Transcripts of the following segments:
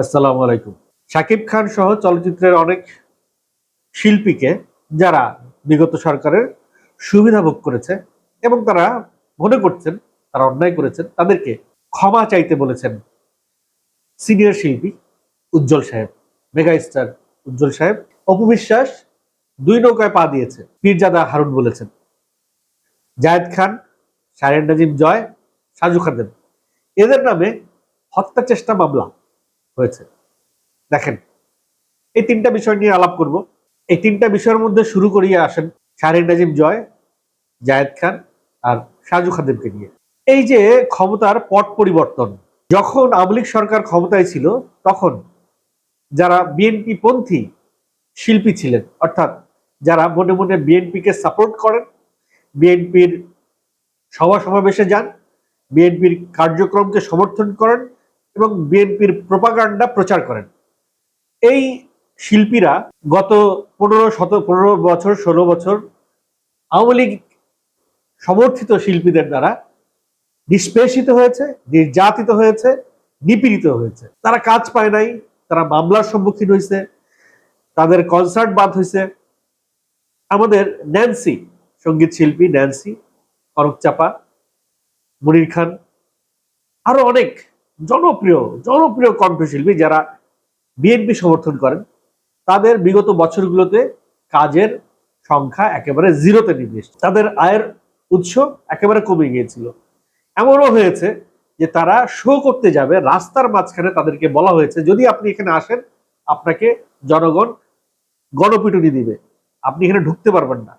আসসালামু আলাইকুম। শাকিব খান সহ চলচ্চিত্রের অনেক শিল্পীকে যারা বিগত সরকারের সুবিধা ভোগ করেছে এবং তারা মনে করছেন, তারা অন্যায় করেছেন, তাদেরকে ক্ষমা চাইতে বলেছেন সিনিয়র শিল্পী উজ্জ্বল সাহেব মেগা স্টার উজ্জ্বল সাহেব। অপু বিশ্বাস দুই নৌকায় পা দিয়েছে, পীরজাদা হারুন বলেছেন। জায়েদ খান শাহরিয়ার নাজিম জয় সাজু খাদেম এদের নামে হত্যা চেষ্টা মামলা। হয়েছে। দেখেন, এই তিনটা বিষয় নিয়ে আলাপ করব। এই তিনটা বিষয়ের মধ্যে শুরু করিয়ে আসেন শাহরিন নাজিম জয়, জায়েদ খান আর সাজু খাদেমকে নিয়ে। এই যে ক্ষমতার পট পরিবর্তন, যখন আওয়ামী সরকার ক্ষমতায় ছিল, তখন যারা বিএনপি পন্থী শিল্পী ছিলেন, অর্থাৎ যারা মনে মনে বিএনপিকে সাপোর্ট করেন, বিএনপির সভা সমাবেশে যান, বিএনপির কার্যক্রমকে সমর্থন করেন এবং বিএনপির প্রপাগান্ডা প্রচার করেন। এই শিল্পীরা গত পনেরো শত, পনেরো বছর, ষোলো বছর আওয়ামী লীগ সমর্থিত শিল্পীদের দ্বারা নিষ্পেষিত হয়েছে, নির্যাতিত হয়েছে, নিপীড়িত হয়েছে। তারা কাজ পায় নাই, তারা মামলার সম্মুখীন হয়েছে তাদের কনসার্ট বাদ হয়েছে আমাদের ন্যান্সি সংগীত শিল্পী ন্যান্সি অরূপ চাপা, মনির খান, আরও অনেক জনপ্রিয় জনপ্রিয় কণ্ঠশিল্পী যারা বিএনপি সমর্থন করেন, তাদের বিগত বছরগুলোতে কাজের সংখ্যা একেবারে জিরোতে এসেছে। তাদের আয়ের উৎস একেবারে কমে গিয়েছিল। এমনও হয়েছে যে তারা শো করতে যাবে, রাস্তার মাঝখানে তাদেরকে বলা হয়েছে, যদি আপনি এখানে আসেন, আপনাকে জনগণ গণপিটুনি দিবে। আপনি এখানে ঢুকতে পারবেন না।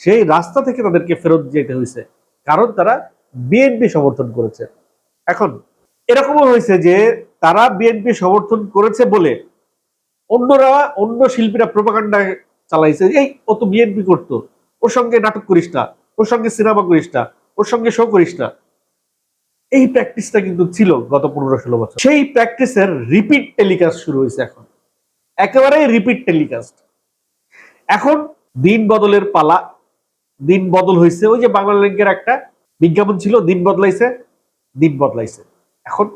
সেই রাস্তা থেকে তাদেরকে ফেরত যেতে হয়েছে, কারণ তারা বিএনপি সমর্থন করেছে। এখন এরকমও হয়েছে যে তারা বিএনপি সমর্থন করেছে বলে অন্যরা, অন্য শিল্পীরা প্রপাগান্ডা চালাইছে, এই, ও তো বিএনপি করতো, ওর সঙ্গে নাটক করিস না, ওর সঙ্গে সিনেমা করিস না, ওর সঙ্গে শো করিস না। এই প্র্যাকটিসটা কিন্তু ছিল গত পনেরো ষোলো বছর। সেই প্র্যাকটিসের রিপিট টেলিকাস্ট শুরু হয়েছে এখন। একেবারেই রিপিট টেলিকাস্ট এখন দিন বদলের পালা। দিন বদল হয়েছে। ওই যে বাংলা লিঙ্কের একটা বিজ্ঞাপন ছিল, দিন বদলাইছে দিন বদলাইছে। এখন,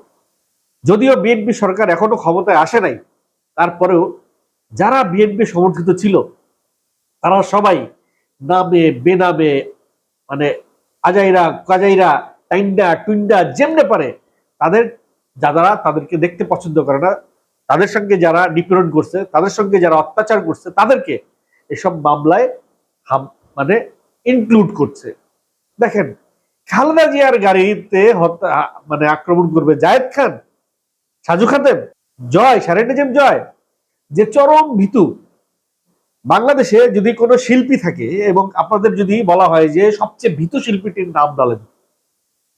যদিও বিএনপি সরকার এখনও ক্ষমতায় আসে নাই, তারপরেও যারা বিএনপি সমর্থিত ছিল, তারা সবাই নামে, বেনামে মানে আজাইরা কাজাইরা টাইন্ডা, টুইন্ডা, যেমনে পারে, তাদের যারা তাদেরকে দেখতে পছন্দ করে না, তাদের সঙ্গে যারা নিপীড়ন করছে, তাদের সঙ্গে যারা অত্যাচার করছে, তাদেরকে এসব মামলায় মানে ইনক্লুড করছে। দেখেন খালেদা জিয়ার গাড়িতে মানে আক্রমণ করবে জায়েদ খান, সাজু খাদেম জয় সারেন্ডেজেম জয়, যে চরম ভীতু। বাংলাদেশে যদি কোনো শিল্পী থাকে এবং আপনাদের যদি বলা হয় যে সবচেয়ে ভীতু শিল্পীটির নাম বলেন,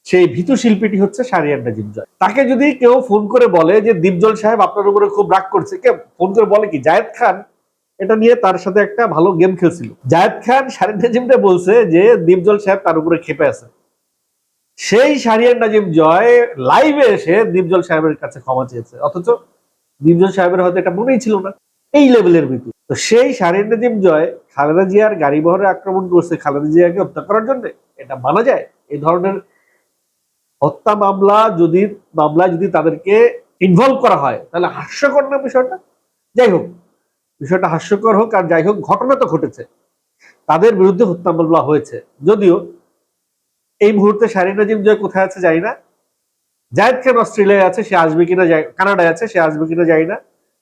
সেই ভীতু শিল্পীটি হচ্ছে সারিয়ান নাজিম জয়। তাকে যদি কেউ ফোন করে বলে যে দীপজল সাহেব আপনার উপরে খুব রাগ করছে কে ফোন করে বলে কি জায়েদ খান? এটা নিয়ে তার সাথে একটা ভালো গেম খেলছিল। জায়েদ খান সারিয়ান নাজিমটা বলছে যে দীপজল সাহেব তার উপরে খেপে আছে। সেই সারিয়ান নাজিম জয় লাইভে এসে দীপজল সাহেবের কাছে ক্ষমা চেয়েছে। অথচ দীপজল সাহেবের হয়তো এটা মনেই ছিল না। এই লেভেলের ভিতর তো সেই সারিয়ান নাজিম জয় খালেদা জিয়ার গাড়ি বহরে আক্রমণ করছে খালেদা জিয়াকে হত্যা করার জন্য। এটা মানা যায়? এই ধরনের হত্যা মামলা যদি মামলায় যদি তাদেরকে ইনভলভ করা হয়, তাহলে হাস্যকর না বিষয়টা? যাই হোক, বিষয়টা হাস্যকর হোক আর যাই হোক, ঘটনা তো ঘটেছে। তাদের বিরুদ্ধে হত্যা মামলা হয়েছে। যদিও এই মুহূর্তে শারিন নাজিম জয় কোথায় আছে জানি না। জায়েদ খান অস্ট্রেলিয়ায় আছে, সে আসবে কিনা যাই কানাডায় আছে, সে আসবে কিনা জানি না।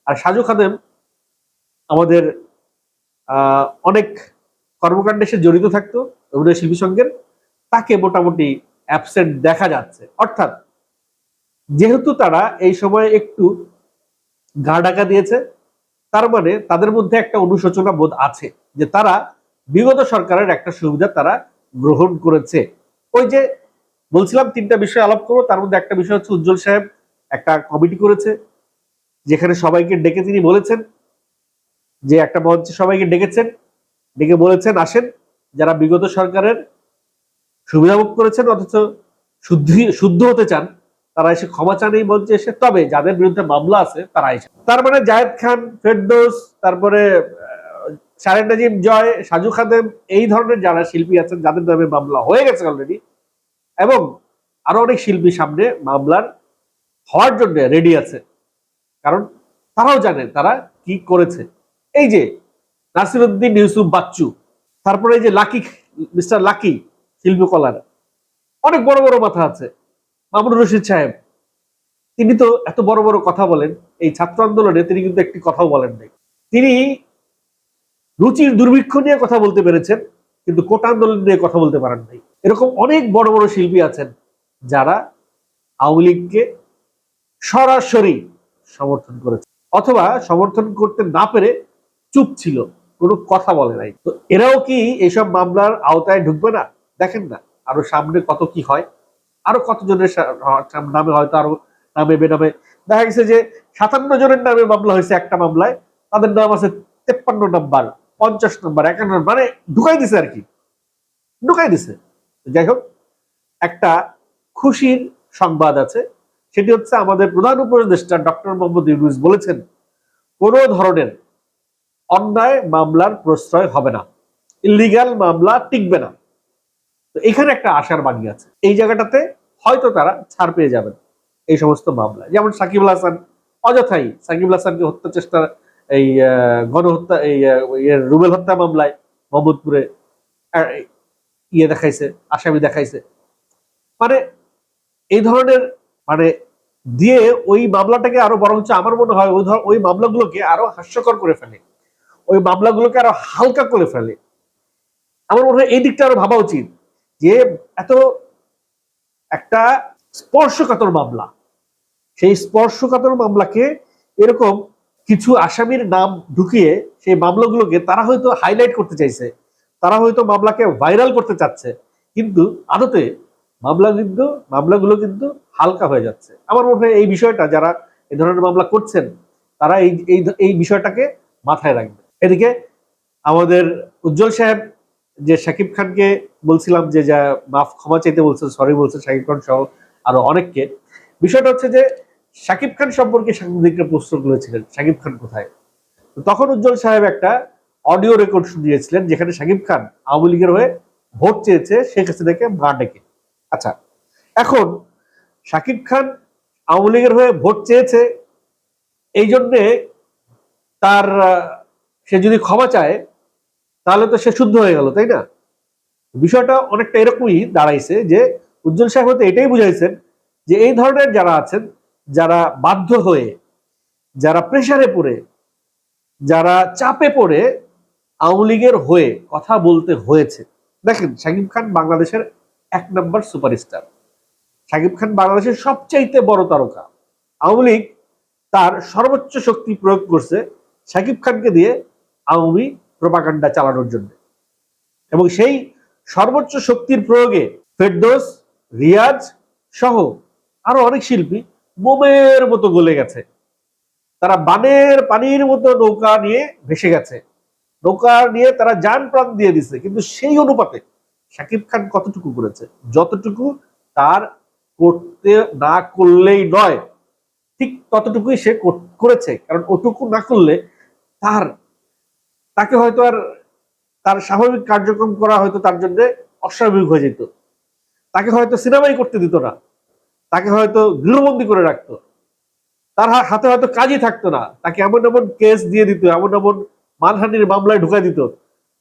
আর সাজু খাদেম আমাদের অনেক কর্মকাণ্ডে সে জড়িত থাকতো, অভিনয় শিল্পী সঙ্গের তাকে মোটামুটি অ্যাবসেন্ট দেখা যাচ্ছে। অর্থাৎ, যেহেতু তারা এই সময় একটু গা ডাকা দিয়েছে, তার মানে তাদের মধ্যে একটা অনুশোচনা বোধ আছে যে তারা বিগত সরকারের একটা সুবিধা তারা গ্রহণ করেছে। ওই যে বলছিলাম তিনটা বিষয় আলাপ করব, তার মধ্যে একটা বিষয় হচ্ছে উজ্জ্বল সাহেব একটা কমিটি করেছে, যেখানে সবাইকে ডেকে তিনি বলেছেন, যে একটা মঞ্চে সবাইকে ডেকেছেন, ডেকে বলেছেন, আসেন, যারা বিগত সরকারের সুবিধাভোগ করেছেন, অথচ শুদ্ধ শুদ্ধ হতে চান, তারা এসে ক্ষমা চান এই মঞ্চে এসে। তবে যাদের বিরুদ্ধে মামলা আছে, তারা এসে তার মানে জায়েদ খান, ফেরদৌস, তারপরে শারেন নাজিম জয়, সাজু খাদেম, এই ধরনের যারা শিল্পী আছেন, যাদের নামে মামলা হয়ে গেছে অলরেডি এবং আরও অনেক শিল্পী সামনে মামলার হওয়ার জন্য রেডি আছে। কারণ তারাও জানে তারা কি করেছে। এই যে নাসিরুদ্দিন ইউসুফ বাচ্চু, তারপরে এই যে লাকি, মিস্টার লাকি শিল্পকলার অনেক বড় বড় মাথা আছে। মামুনুর রশিদ সাহেব, তিনি তো এত বড় বড় কথা বলেন, এই ছাত্র আন্দোলনে তিনি কিন্তু একটি কথাও বলেন নাই। তিনি রুচির দুর্ভিক্ষ নিয়ে কথা বলতে পেরেছেন, কিন্তু কোটা আন্দোলন নিয়ে কথা বলতে পারেন নাই। এরকম অনেক বড় বড় শিল্পী আছেন যারা আওয়ামী লীগকে সরাসরি সমর্থন করেছে, অথবা সমর্থন করতে না পেরে চুপ ছিল, কোনো কথা বলে নাই। তো এরাও কি এইসব মামলার আওতায় ঢুকবে না? দেখেন না, আরও সামনে কত কি হয়, আরও কতজনের নামে হয়তো আরও নামে বেনামে। দেখা গেছে যে সাতান্ন জনের নামে মামলা হয়েছে একটা মামলায়, তাদের নাম আছে তেপ্পান্ন নাম্বার পঞ্চাশ নাম্বার, একান্ন মানে ঢুকাই দিছে আর কি। ঢুকাই দিছে। যাই হোক, একটা খুশির সংবাদ আছে। সেটি হচ্ছে আমাদের প্রধান উপদেষ্টা ডক্টর মোহাম্মদ ইউনুস বলেছেন, কোন ধরনের অন্যায় মামলার প্রশ্রয় হবে না। ইলিগাল মামলা টিকবে না। তো এখানে একটা আশার বাণী আছে। এই জায়গাটাতে হয়তো তারা ছাড় পেয়ে যাবেন এই সমস্ত মামলায়। যেমন সাকিবুল হাসান, অযথাই সাকিবুল হাসানকে হত্যা চেষ্টা এই গণহত্যা, এই রুবেল হত্যা মামলায় মোহাম্মদপুরে ইয়ে দেখাইছে, আসামি দেখাইছে। মানে এই ধরনের মানে দিয়ে ওই মামলাটাকে আরও বরঞ্চ আমার মনে হয় ওই ওই মামলাগুলোকে আরও হাস্যকর করে ফেলে। ওই মামলাগুলোকে আরও হালকা করে ফেলে। আমার মনে হয় এই দিকটা আরও ভাবা উচিত যে এত একটা স্পর্শকাতর মামলা। সেই স্পর্শকাতর মামলাকে এরকম কিছু আসামির নাম ঢুকিয়ে সেই মামলাগুলোকে তারা হয়তো হাইলাইট করতে চাইছে। তারা হয়তো মামলাকে ভাইরাল করতে চাচ্ছে। কিন্তু আদতে মামলা কিন্তু, মামলাগুলো কিন্তু হালকা হয়ে যাচ্ছে। আমার মনে হয় এই বিষয়টা যারা এই ধরনের মামলা করছেন, তারা এই এই বিষয়টাকে মাথায় রাখবে। এদিকে আমাদের উজ্জ্বল সাহেব, যে শাকিব খানকে বলছিলাম যে, যা, মাফ ক্ষমা চাইতে বলছেন সরি বলছেন শাকিব খান সহ আরও অনেককে। বিষয়টা হচ্ছে যে শাকিব খান সম্পর্কে সাংবাদিকরা প্রশ্ন করেছিলেন, শাকিব খান কোথায়? তখন উজ্জ্বল সাহেব একটা অডিও রেকর্ড শুনিয়েছিলেন, যেখানে শাকিব খান আওয়ামী লীগের হয়ে ভোট চেয়েছে শেখ হাসিনাকে মা ডেকে। আচ্ছা এখন শাকিব খান আওয়ামী লীগের হয়ে ভোট চেয়েছে, এই জন্যে তার, সে যদি ক্ষমা চায়, তাহলে তো সে শুদ্ধ হয়ে গেল, তাই না? বিষয়টা অনেকটা এরকমই দাঁড়াইছে যে উজ্জ্বল সাহেব হয়তো এটাই বুঝাইছেন যে এই ধরনের যারা আছেন যারা বাধ্য হয়ে, যারা প্রেসারে পড়ে, যারা চাপে পড়ে আওয়ামী লীগের হয়ে কথা বলতে হয়েছে। দেখেন, শাকিব খান বাংলাদেশের এক নম্বর সুপারস্টার শাকিব খান বাংলাদেশের সবচাইতে বড় তারকা। আওয়ামী লীগ তার সর্বোচ্চ শক্তি প্রয়োগ করছে শাকিব খানকে দিয়ে আওয়ামী প্রপাকাণ্ডা চালানোর জন্য। এবং সেই সর্বোচ্চ শক্তির প্রয়োগে ফেরদোস, রিয়াজ সহ আরও অনেক শিল্পী মোমের মতো গলে গেছে। তারা বানের পানির মতো নৌকা নিয়ে ভেসে গেছে। নৌকা নিয়ে তারা যান প্রাণ দিয়ে দিছে, কিন্তু সেই অনুপাতে শাকিব খান কতটুকু করেছে? যতটুকু তার করতে না করলেই নয়, ঠিক ততটুকুই সে করেছে। কারণ ওটুকু না করলে তার, তাকে হয়তো আর তার স্বাভাবিক কার্যক্রম করা হয়তো তার জন্য অস্বাভাবিক হয়ে যেত। তাকে হয়তো সিনেমাই করতে দিত না। তাকে হয়তো গৃহবন্দী করে রাখতো। তার হাতে হয়তো কাজই থাকতো না। তাকে এমন এমন কেস দিয়ে দিত, এমন এমন মানহানির মামলায় ঢুকাই দিত,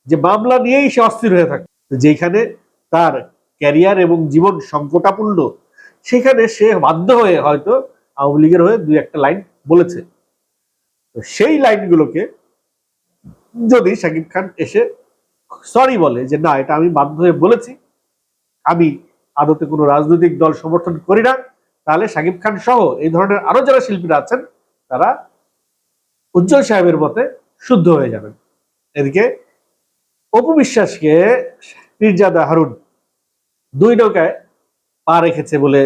যে মামলা নিয়েই সে অস্থির হয়ে থাকতো। যেখানে তার ক্যারিয়ার এবং জীবন সংকটাপূর্ণ, সেখানে সে বাধ্য হয়ে হয়তো আওয়ামী লীগের হয়ে দুই একটা লাইন বলেছে। তো সেই লাইনগুলোকে যদি শাকিব খান এসে সরি বলে যে, না, এটা আমি বাধ্য হয়ে বলেছি, আমি আদতে কোনো রাজনৈতিক দল সমর্থন করি না, তাহলে শাকিব খান সহ এই ধরনের আরও যারা শিল্পীরা আছেন, তারা উজ্জ্বল সাহেবের মতে শুদ্ধ হয়ে যাবেন। এদিকে অপু বিশ্বাসকে পীরজাদা হারুন দুই নৌকায় পা রেখেছে বলে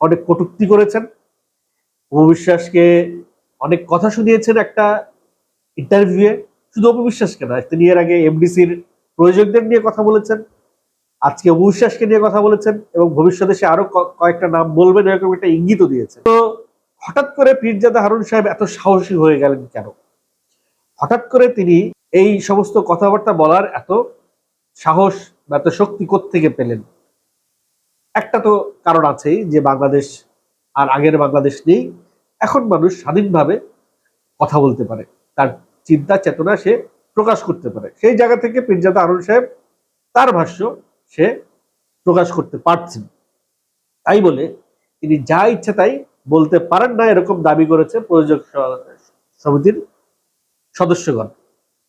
অনেক কটুক্তি করেছেন। অপু বিশ্বাসকে অনেক কথা শুনিয়েছেন একটা ইন্টারভিউয়ে শুধু অপু বিশ্বাসকে না তিনি এর আগে এমডিসির প্রয়োজকদের নিয়ে কথা বলেছেন। আজকে অপু বিশ্বাসকে নিয়ে কথা বলেছেন এবং ভবিষ্যতে সে আরও কয়েকটা নাম বলবেন এরকম একটা ইঙ্গিতও দিয়েছে তো হঠাৎ করে পীরজাদা হারুন সাহেব এত সাহসী হয়ে গেলেন কেন? হঠাৎ করে তিনি এই সমস্ত কথাবার্তা বলার এত সাহস বা এত শক্তি থেকে পেলেন? একটা তো কারণ আছেই যে বাংলাদেশ আর আগের বাংলাদেশ নেই। এখন মানুষ স্বাধীনভাবে কথা বলতে পারে। তার চিন্তা, চেতনা সে প্রকাশ করতে পারে। সেই জায়গা থেকে পীরজাদা আরুন সাহেব তার ভাষ্য সে প্রকাশ করতে পারছেন। তাই বলে তিনি যা ইচ্ছা তাই বলতে পারেন না, এরকম দাবি করেছে প্রযোজক সমিতির সদস্যগণ।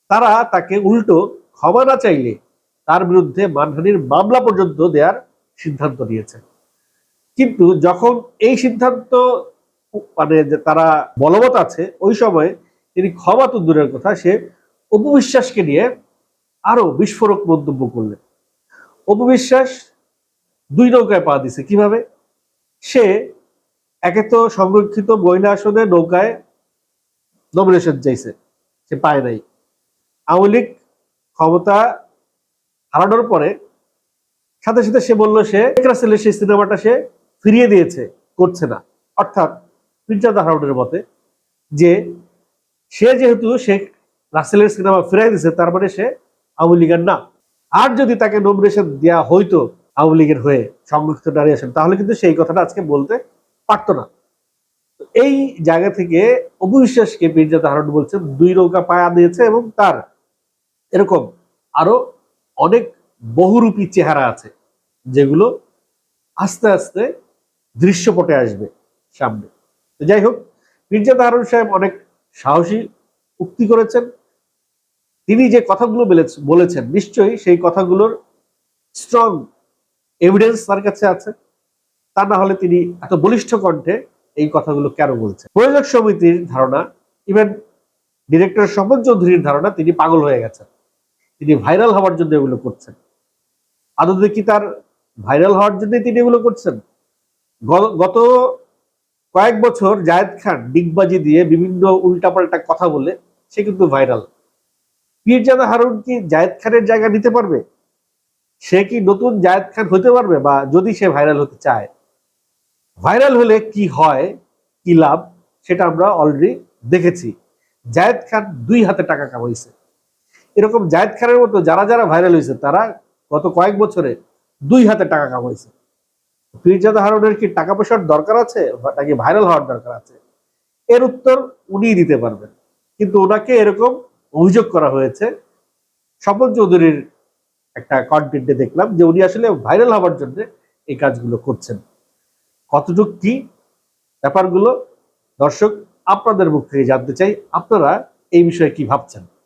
তারা তাকে উল্টো ক্ষমা না চাইলে তার বিরুদ্ধে মানহানির মামলা পর্যন্ত দেওয়ার সিদ্ধান্ত নিয়েছে। কিন্তু যখন এই সিদ্ধান্ত মানে যে তারা বলবৎ আছে, ওই সময় তিনি ক্ষমা তো দূরের কথা সে অপবিশ্বাসকে নিয়ে আরও বিস্ফোরক মন্তব্য করলেন। অপবিশ্বাস দুই নৌকায় পা দিছে। কীভাবে? সে একে তো সংরক্ষিত মহিলা আসনে নৌকায় নমিনেশন চাইছে। সে পায় নাই। আওয়ামী লীগ ক্ষমতা হারানোর পরে সাথে সাথে সে বলল, সে রাসেলের সেই সিনেমাটা সে ফিরিয়ে দিয়েছে, করছে না। অর্থাৎ মির্জাদা হারুনের মতে যে সে যেহেতু শেখ রাসেলের সিনেমা ফিরাই দিয়েছে তার মানে সে আওয়ামী লীগের না। আর যদি তাকে নমিনেশন দেওয়া হইতো আওয়ামী লীগের হয়ে সংরক্ষিত নারী আসেন, তাহলে কিন্তু সেই কথাটা আজকে বলতে পারতো না। এই জায়গা থেকে অবিশ্বাসকে মির্জাদা হারুন বলছেন, দুই নৌকা পায়া দিয়েছে এবং তার এরকম আরও অনেক বহুরূপী চেহারা আছে, যেগুলো আস্তে আস্তে দৃশ্যপটে আসবে সামনে। যাই হোক মির্জা তাহারুন সাহেব অনেক সাহসী, উক্তি করেছেন। তিনি যে কথাগুলো বলেছেন, নিশ্চয়ই সেই কথাগুলোর স্ট্রং এভিডেন্স তার কাছে আছে। তা না হলে তিনি এত বলিষ্ঠ কণ্ঠে এই কথাগুলো কেন বলছেন? প্রয়োজক সমিতির ধারণা ইভেন ডিরেক্টর সম্পদ চৌধুরীর ধারণা, তিনি পাগল হয়ে গেছেন। তিনি ভাইরাল হওয়ার জন্য এগুলো করছেন। আদতে কি তার ভাইরাল হওয়ার জন্য তিনি এগুলো করছেন? গত কয়েক বছর জায়েদ খান ডিগবাজি দিয়ে বিভিন্ন উল্টাপাল্টা কথা বলে সে কিন্তু ভাইরাল পীরজাদা হারুন কি জায়েদ খানের জায়গা নিতে পারবে? সে কি নতুন জায়েদ খান হতে পারবে বা যদি সে ভাইরাল হতে চায়? ভাইরাল হলে কি হয়, কি লাভ, সেটা আমরা অলরেডি দেখেছি। জায়েদ খান দুই হাতে টাকা কামাইছে। এরকম জায়েদ খানের মতো যারা যারা ভাইরাল হয়েছে, তারা গত কয়েক বছরে দুই হাতে টাকা কামাইছে। পীরজাদা হারুনের কি টাকা পয়সার দরকার আছে, নাকি ভাইরাল হওয়ার দরকার আছে? এর উত্তর উনিই দিতে পারবেন। কিন্তু ওনাকে এরকম অভিযোগ করা হয়েছে। স্বপন চৌধুরীর একটা কন্টেন্টে দেখলাম যে উনি আসলে ভাইরাল হওয়ার জন্য এই কাজগুলো করছেন। কতটুক কি ব্যাপারগুলো? দর্শক, আপনাদের মুখ থেকে জানতে চাই, আপনারা এই বিষয়ে কি ভাবছেন?